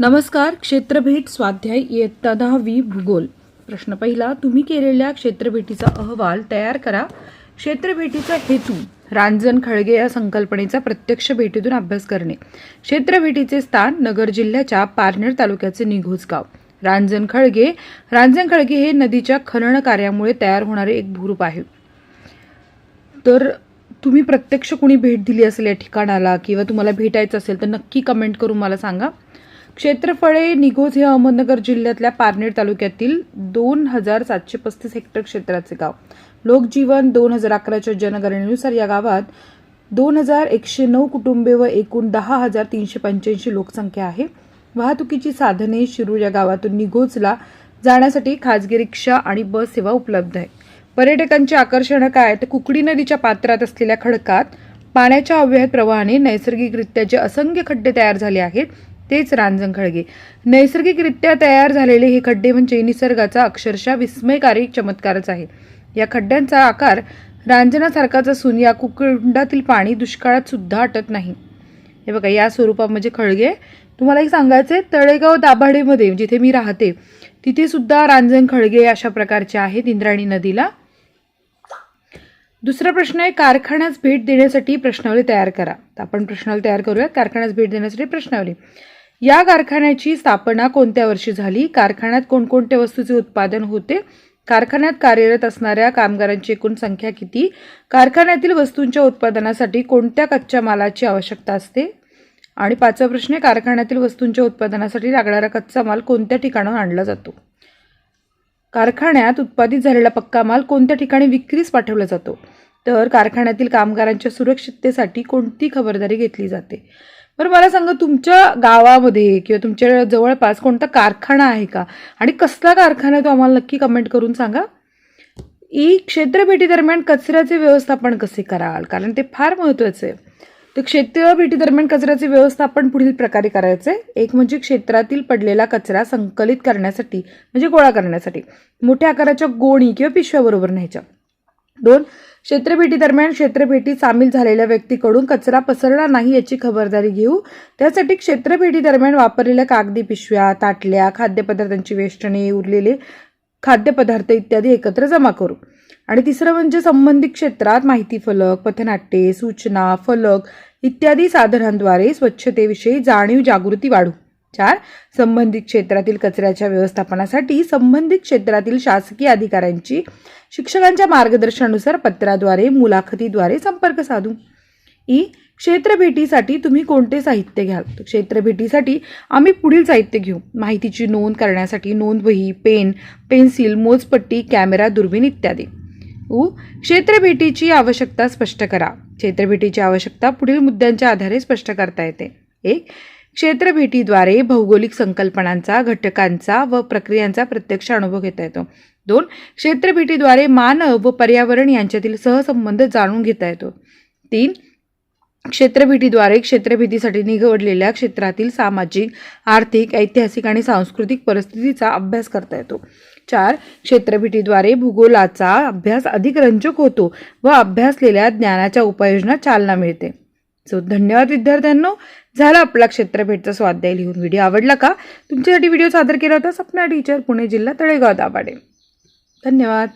नमस्कार क्षेत्रभेट स्वाध्याय इयत्ता दहावी भूगोल. प्रश्न पहिला तुम्ही केलेल्या क्षेत्रभेटीचा अहवाल तयार करा. क्षेत्रभेटीचा हेतू रांजण खळगे या संकल्पनेचा प्रत्यक्ष भेटीतून अभ्यास करणे. क्षेत्रभेटीचे स्थान नगर जिल्ह्याच्या पारनेर तालुक्याचे निघोज गाव रांजण खळगे रांजण खळगे हे नदीच्या खनन कार्यामुळे तयार होणारे एक भूरूप आहे. तर तुम्ही प्रत्यक्ष कुणी भेट दिली असेल या ठिकाणाला किंवा तुम्हाला भेटायचं असेल तर नक्की कमेंट करून मला सांगा. क्षेत्रफळे निघोज हे अहमदनगर जिल्ह्यातल्या पारनेर तालुक्यातील दोन हजार सातशे पस्तीस हेक्टर क्षेत्राचे गाव. लोकजीवन दोन हजार अकराच्या जनगणनेनुसार या गावात दोन हजार एकशे नऊ कुटुंबे व एकूण दहा हजार तीनशे पंच्याऐंशी लोकसंख्या आहे. वाहतुकीची साधने शिरूर या गावातून निघोजला जाण्यासाठी खाजगी रिक्षा आणि बस सेवा उपलब्ध आहे. पर्यटकांचे आकर्षण काय? तर कुकडी नदीच्या पात्रात असलेल्या खडकात पाण्याच्या अव्यय प्रवाहाने नैसर्गिकरित्या जे असंख्य खड्डे तयार झाले आहेत तेच रांजण खळगे. नैसर्गिकरित्या तयार झालेले हे खड्डे म्हणजे निसर्गाचा अक्षरशः विस्मयकारी चमत्कारच आहे या खड्ड्यांचा आकार रांजणासारखाच असून या कुकुंडातील पाणी दुष्काळात सुद्धा आटत नाही. हे बघा या स्वरूपात म्हणजे खळगे. तुम्हाला एक सांगायचं तळेगाव दाभाडेमध्ये जिथे मी राहते तिथे सुद्धा रांजण खळगे अशा प्रकारचे आहेत इंद्राणी नदीला. दुसरा प्रश्न आहे कारखान्यास भेट देण्यासाठी प्रश्नावली तयार करा. आपण प्रश्नावली तयार करूया कारखान्यास भेट देण्यासाठी प्रश्नावली. या कारखान्याची स्थापना कोणत्या वर्षी झाली? कारखान्यात कोणकोणत्या वस्तूचे उत्पादन होते? कारखान्यात कार्यरत असणाऱ्या कामगारांची एकूण संख्या किती? कारखान्यातील वस्तूंच्या उत्पादनासाठी कोणत्या कच्च्या मालाची आवश्यकता असते? आणि पाचवा प्रश्न आहे कारखान्यातील वस्तूंच्या उत्पादनासाठी लागणारा कच्चा माल कोणत्या ठिकाणाहून आणला जातो? कारखान्यात उत्पादित झालेला पक्का माल कोणत्या ठिकाणी विक्रीस पाठवला जातो? तर कारखान्यातील कामगारांच्या सुरक्षिततेसाठी कोणती खबरदारी घेतली जाते? बरं मला सांगा तुमच्या गावामध्ये किंवा तुमच्या जवळपास कोणता कारखाना आहे का? आणि कसला कारखाना आहे तो आम्हाला नक्की कमेंट करून सांगा. ई क्षेत्रभेटीदरम्यान कचऱ्याचे व्यवस्थापन कसे कराल? कारण ते फार महत्त्वाचं आहे. तर क्षेत्रभेटीदरम्यान कचऱ्याचे व्यवस्थापन पुढील प्रकारे करायचे. एक म्हणजे क्षेत्रातील पडलेला कचरा संकलित करण्यासाठी म्हणजे गोळा करण्यासाठी. मोठ्या आकाराच्या गोणी किंवा पिशव्याबरोबर न्यायच्या. दोन क्षेत्रभेटीदरम्यान क्षेत्रभेटीत सामील झालेल्या व्यक्तीकडून कचरा पसरणार नाही याची खबरदारी घेऊ. त्यासाठी क्षेत्रभेटीदरम्यान वापरलेल्या कागदी पिशव्या ताटल्या खाद्यपदार्थांची वेष्टणे उरलेले खाद्यपदार्थ इत्यादी एकत्र जमा करू. आणि तिसरं म्हणजे संबंधित क्षेत्रात माहिती फलक पथनाट्ये सूचना फलक इत्यादी साधनांद्वारे स्वच्छतेविषयी जाणीव जागृती वाढू. चार संबंधित क्षेत्रातील कचऱ्याच्या व्यवस्थापनासाठी संबंधित क्षेत्रातील शासकीय अधिकाऱ्यांची शिक्षकांच्या मार्गदर्शनानुसार पत्राद्वारे मुलाखतीद्वारे संपर्क साधू. ई क्षेत्रभेटीसाठी तुम्ही कोणते साहित्य घ्याल? क्षेत्रभेटीसाठी आम्ही पुढील साहित्य घेऊ. माहितीची नोंद करण्यासाठी नोंदवही पेन पेन्सिल मोजपट्टी कॅमेरा दुर्बीण इत्यादी. उ क्षेत्रभेटीची आवश्यकता स्पष्ट करा. क्षेत्रभेटीची आवश्यकता पुढील मुद्द्यांच्या आधारे स्पष्ट करता येते. एक क्षेत्रभेटीद्वारे भौगोलिक संकल्पनांचा घटकांचा व प्रक्रियांचा प्रत्यक्ष अनुभव घेता येतो. दोन क्षेत्रभेटीद्वारे मानव व पर्यावरण यांच्यातील सहसंबंध जाणून घेता येतो. तीन क्षेत्रभेटीद्वारे क्षेत्रभेटीसाठी निवडलेल्या क्षेत्रातील सामाजिक आर्थिक ऐतिहासिक आणि सांस्कृतिक परिस्थितीचा अभ्यास करता येतो. चार क्षेत्रभेटीद्वारे भूगोलाचा अभ्यास अधिक रंजक होतो व अभ्यासलेल्या ज्ञानाच्या उपाययोजना चालना मिळते. सो धन्यवाद विद्यार्थ्यांनो. झाला आपला क्षेत्रभेटचा स्वाध्याय लिहून. व्हिडिओ आवडला का? तुमच्यासाठी व्हिडिओ सादर केला होता सपना टीचर पुणे जिल्हा तळेगाव दाभाडे. धन्यवाद.